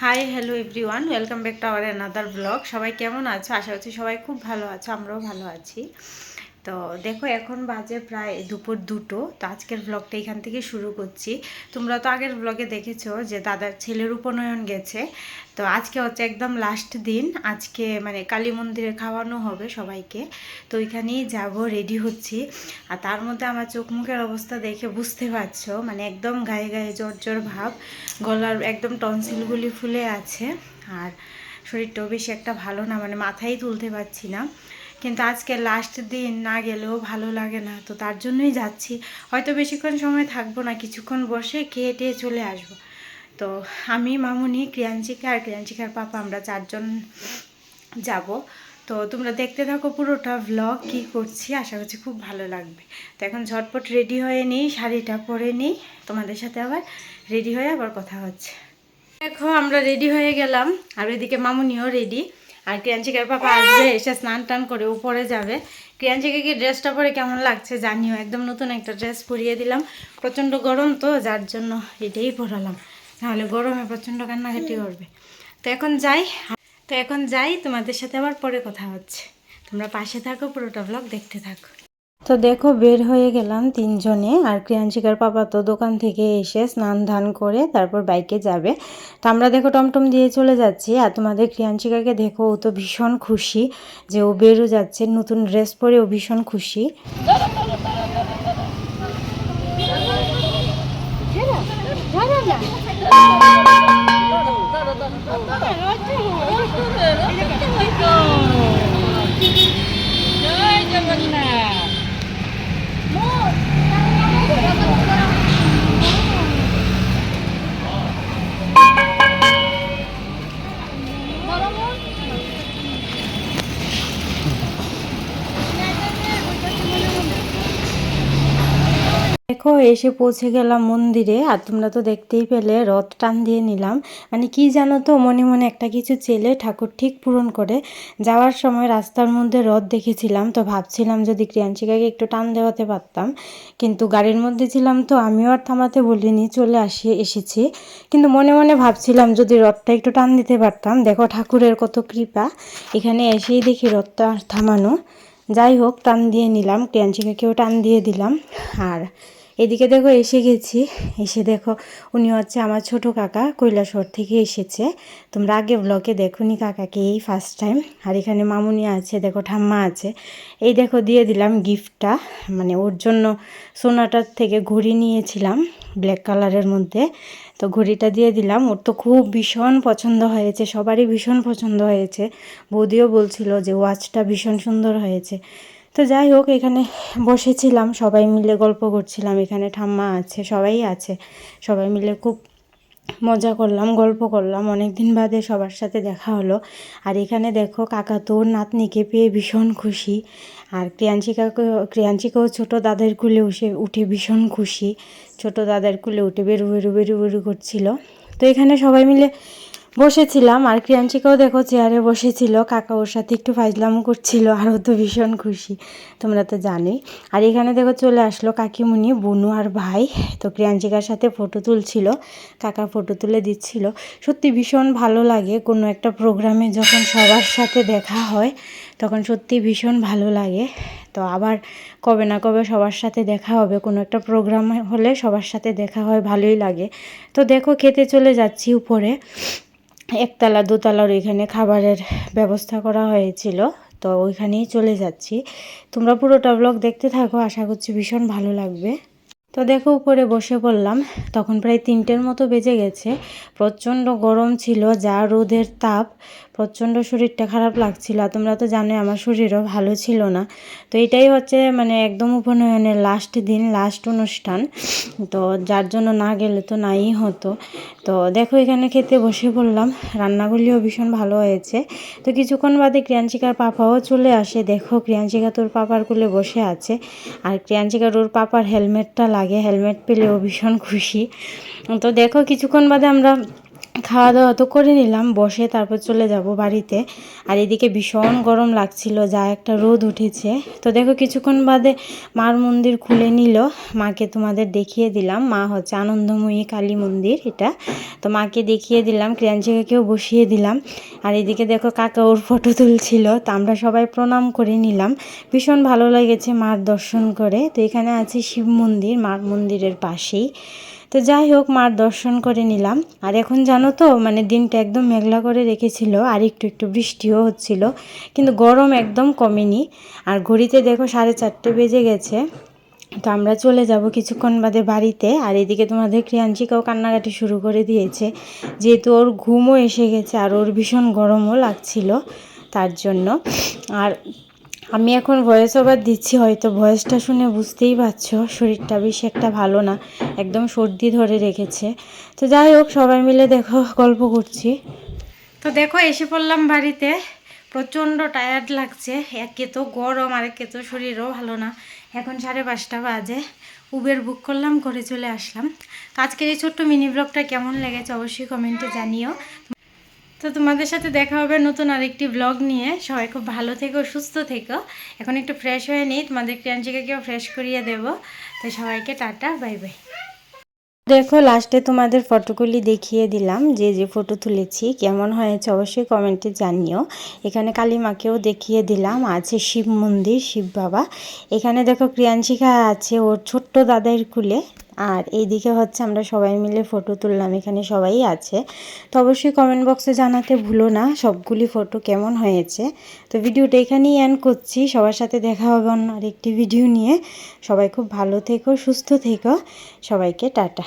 Hi hello everyone welcome back to our another blog সবাই কেমন আছো? আশা করছি সবাই খুব ভালো আছো, আমরাও ভালো আছি। তো দেখো এখন বাজে প্রায় দুপুর দুটো, তো আজকের ব্লগটা এখান থেকে শুরু করছি। তোমরা তো আগের ব্লগে দেখেছ যে দাদার ছেলের উপনয়ন গেছে। তো আজকে হচ্ছে একদম লাস্ট দিন, আজকে মানে কালী মন্দিরে খাওয়ানো হবে সবাইকে। তো ওইখানেই যাব রেডি হচ্ছি। আর তার মধ্যে আমার চোখ মুখের অবস্থা দেখে বুঝতে পারছ মানে একদম গায়ে গায়ে জ্বর জ্বর ভাব, গলার একদম টনসিলগুলি ফুলে আছে। আর শরীরটাও বেশি একটা ভালো না মানে মাথায় তুলতে পারছি না। কিন্তু আজকে লাস্ট দিন না গেলেও ভালো লাগে না, তো তার জন্যই যাচ্ছি। হয়তো বেশিক্ষণ সময় থাকব না, কিছুক্ষণ বসে খেয়ে টেয়ে চলে আসব। তো আমি, মামুনি, ক্রিয়াঞ্চিকা আর ক্রিয়াঞ্চিকার পাপা আমরা চারজন যাব। তো তোমরা দেখতে থাকো পুরোটা ভ্লগ কি করছি, আশা করছি খুব ভালো লাগবে। তো এখন ঝটপট রেডি হয়ে নিই, শাড়িটা পরে নিই, তোমাদের সাথে আবার রেডি হয়ে আবার কথা হচ্ছে। দেখো, আমরা রেডি হয়ে গেলাম, আর এদিকে মামুনিও রেডি আর ক্রিয়াঞ্চিকার পাপা আসবে এসে স্নান টান করে উপরে যাবে। ক্রিয়াঞ্চিকে কি ড্রেসটা পরে কেমন লাগছে জানিও একদম নতুন একটা ড্রেস পরিয়ে দিলাম। প্রচণ্ড গরম তো যার জন্য এটাই পরালাম। নাহলে গরমে প্রচণ্ড কান্নাকাটি করবে। তো এখন যাই তো এখন যাই তোমাদের সাথে আবার পরে কথা হচ্ছে। তোমরা পাশে থাকো পুরোটা ব্লগ দেখতে থাকো। তো দেখো, বের হয়ে গেলাম তিনজনে আর ক্রিয়াঞ্চিকার পাপা তো দোকান থেকে এসে স্নান ধান করে তারপর বাইকে যাবে। তো আমরা দেখো, টমটম দিয়ে চলে যাচ্ছি আর তোমাদের ক্রিয়াঞ্চিকাকে দেখো, ও তো ভীষণ খুশি যে ও বেরো যাচ্ছে, নতুন ড্রেস পরে ও ভীষণ খুশি। দেখো, এসে পৌঁছে গেলাম মন্দিরে, আর তোমরা তো দেখতেই পেলে, রথ টান দিয়ে নিলাম। মানে কি জানো তো, মনে মনে একটা কিছু চেলে ঠাকুর ঠিক পূরণ করে যাওয়ার সময় রাস্তার মধ্যে রথ দেখেছিলাম, তো ভাবছিলাম যদি ক্রিয়াঞ্চিকাকে একটু টান দেওয়াতে পারতাম। কিন্তু গাড়ির মধ্যে ছিলাম তো, আমিও আর থামাতে বলিনি, চলে আসি, এসেছি। কিন্তু মনে মনে ভাবছিলাম যদি রথটা একটু টান দিতে পারতাম, দেখো ঠাকুরের কত কৃপা। এখানে এসেই দেখি রথটা থামানো। যাই হোক, টান দিয়ে নিলাম ক্রিয়াঞ্চিকাকেও টান দিয়ে দিলাম। আর এদিকে দেখো এসে গেছি। এসে দেখো, উনি হচ্ছে আমার ছোট কাকা, কৈলাসহর থেকে এসেছে। তোমরা আগে ব্লগে দেখুনি কাকাকে, এই ফার্স্ট টাইম আর এখানে মামুনি আছে, দেখো ঠাম্মা আছে। এই দেখো, দিয়ে দিলাম গিফটটা মানে ওর জন্য সোনাটার থেকে ঘড়ি নিয়েছিলাম ব্ল্যাক কালারের মধ্যে। তো ঘড়িটা দিয়ে দিলাম। ওর তো খুব ভীষণ পছন্দ হয়েছে, সবারই ভীষণ পছন্দ হয়েছে। বৌদিও বলছিল যে ওয়াচটা ভীষণ সুন্দর হয়েছে। তো যাই হোক, এখানে বসেছিলাম, সবাই মিলে গল্প করছিলাম। এখানে ঠাম্মা আছে, সবাই আছে। সবাই মিলে খুব মজা করলাম, গল্প করলাম। অনেক দিন বাদে সবার সাথে দেখা হলো। আর এখানে দেখো, কাকা তোর নাতনিকে পেয়ে ভীষণ খুশি। আর ক্রিয়াঞ্চিকাকে ক্রিয়াঞ্চিকাও ছোটো দাদের কুলে উঠে উঠে ভীষণ খুশি। ছোট দাদার কুলে উঠে বেরু বেরু বেরু বেরু করছিল। তো এখানে সবাই মিলে বসেছিলাম আর ক্রিয়াঞ্চিকাও দেখো চেয়ারে বসেছিল, কাকা ওর সাথে একটু ফাইজলামও করছিল, আর ও তো ভীষণ খুশি, তোমরা তো জানোই। আর এখানে দেখো চলে আসলো কাকিমুনি, বুনু আর ভাই, তো ক্রিয়াঞ্চিকার সাথে ফটো তুলছিল, কাকা ফটো তুলে দিচ্ছিল। সত্যি ভীষণ ভালো লাগে কোনো একটা প্রোগ্রামে যখন সবার সাথে দেখা হয়, তখন সত্যি ভীষণ ভালো লাগে। তো আবার কবে না কবে সবার সাথে দেখা হবে, কোনো একটা প্রোগ্রাম হলে সবার সাথে দেখা হয়, ভালোই লাগে। তো দেখো খেতে চলে যাচ্ছি উপরে। একতলা, দোতলার ওইখানে খাবারের ব্যবস্থা করা হয়েছিল, তো ওইখানেই চলে যাচ্ছি। তোমরা পুরোটা ব্লগ দেখতে থাকো, আশা করছি ভীষণ ভালো লাগবে। তো দেখো, উপরে বসে পড়লাম, তখন প্রায় তিনটের মতো বেজে গেছে। প্রচণ্ড গরম ছিল, যা রোদের তাপ প্রচণ্ড শরীরটা খারাপ লাগছিল। তোমরা তো জানো আমার শরীরও ভালো ছিল না। তো এটাই হচ্ছে মানে একদম উপনয়নের লাস্ট দিন লাস্ট অনুষ্ঠান। তো যার জন্য না গেলে তো নাই হতো। তো দেখো এখানে খেতে বসে পড়লাম। রান্নাগুলিও ভীষণ ভালো হয়েছে। তো কিছুক্ষণ বাদে ক্রিয়াঞ্চিকার পাপাও চলে আসে। দেখো ক্রিয়াঞ্চিকা তোর পাপার কোলে বসে আছে। আর ক্রিয়াঞ্চিকার ওর পাপার হেলমেটটা লাগে। হেলমেট পেলেও ভীষণ খুশি। তো দেখো কিছুক্ষণ বাদে আমরা খাওয়া দাওয়া তো করে নিলাম, বসে তারপর চলে যাব বাড়িতে। আর এদিকে ভীষণ গরম লাগছিল, যা একটা রোদ উঠেছে। তো দেখো, কিছুক্ষণ বাদে মার মন্দির খুলে নিল। মাকে তোমাদের দেখিয়ে দিলাম। মা হচ্ছে আনন্দময়ী কালী মন্দির এটা। তো মাকে দেখিয়ে দিলাম ক্রিয়াঞ্চিকাকেও বসিয়ে দিলাম। আর এদিকে দেখো, কাকা ওর ফটো তুলছিল। তো আমরা সবাই প্রণাম করে নিলাম। ভীষণ ভালো লেগেছে মার দর্শন করে। তো এখানে আছে শিব মন্দির, মার মন্দিরের পাশেই। তো যাই হোক, মার দর্শন করে নিলাম। আর এখন জানো তো মানে দিনটা একদম মেঘলা করে রেখেছিল, আর একটু একটু বৃষ্টিও হচ্ছিল, কিন্তু গরম একদম কমেনি। আর ঘড়িতে দেখো সাড়ে চারটে বেজে গেছে, তো আমরা চলে যাব কিছুক্ষণ বাদে বাড়িতে। আর এদিকে তোমাদের ক্রিয়াঞ্চিকাও কান্নাকাটি শুরু করে দিয়েছে, যেহেতু ওর ঘুমও এসে গেছে, আর ওর ভীষণ গরমও লাগছিল, তার জন্য। আর আমি এখন ভয়েস ওভার দিচ্ছি, হয়তো ভয়েসটা শুনে বুঝতেই পারছ, শরীরটা বেশি একটা ভালো না, একদম সর্দি ধরে রেখেছে। তো যাই হোক, সবাই মিলে দেখো, গল্প করছি। তো দেখো, এসে পড়লাম বাড়িতে, প্রচণ্ড টায়ার্ড লাগছে, একে তো গরম আর একে তো শরীরও ভালো না। এখন সাড়ে পাঁচটা বাজে উবের বুক করলাম, করে চলে আসলাম। আজকের এই ছোট্ট মিনি ব্লগটা কেমন লেগেছে অবশ্যই কমেন্টে জানিও। তো তোমাদের সাথে দেখা হবে নতুন আরেকটি ব্লগ নিয়ে। সবাই খুব ভালো থেকো, সুস্থ থেকো। এখন একটু ফ্রেশ হয়ে নিই, তোমাদের ক্রিয়াঞ্চিকাকেও ফ্রেশ করিয়ে দেবো। তো সবাইকে টাটা বাই বাই দেখো লাস্টে তোমাদের ফটোগুলি দেখিয়ে দিলাম, যে যে ফটো তুলেছি, কেমন হয়েছে অবশ্যই কমেন্টে জানিও। এখানে কালী মাকেও দেখিয়ে দিলাম, আছে শিব মন্দির, শিব বাবা। এখানে দেখো, ক্রিয়াঞ্চিকা আছে, ওর ছোট্ট দাদার কুলে। আর এইদিকে হচ্ছে আমরা সবাই মিলে ফটো তুললাম, এখানে সবাই আছে। তো অবশ্যই কমেন্ট বক্সে জানাতে ভুলো না, সবগুলি ফটো কেমন হয়েছে। তো ভিডিওটা এখানেই অ্যান্ড করছি, সবার সাথে দেখা হবে অন্য আরেকটি ভিডিও নিয়ে। সবাই খুব ভালো থেকো, সুস্থ থেকো, সবাইকে টাটা।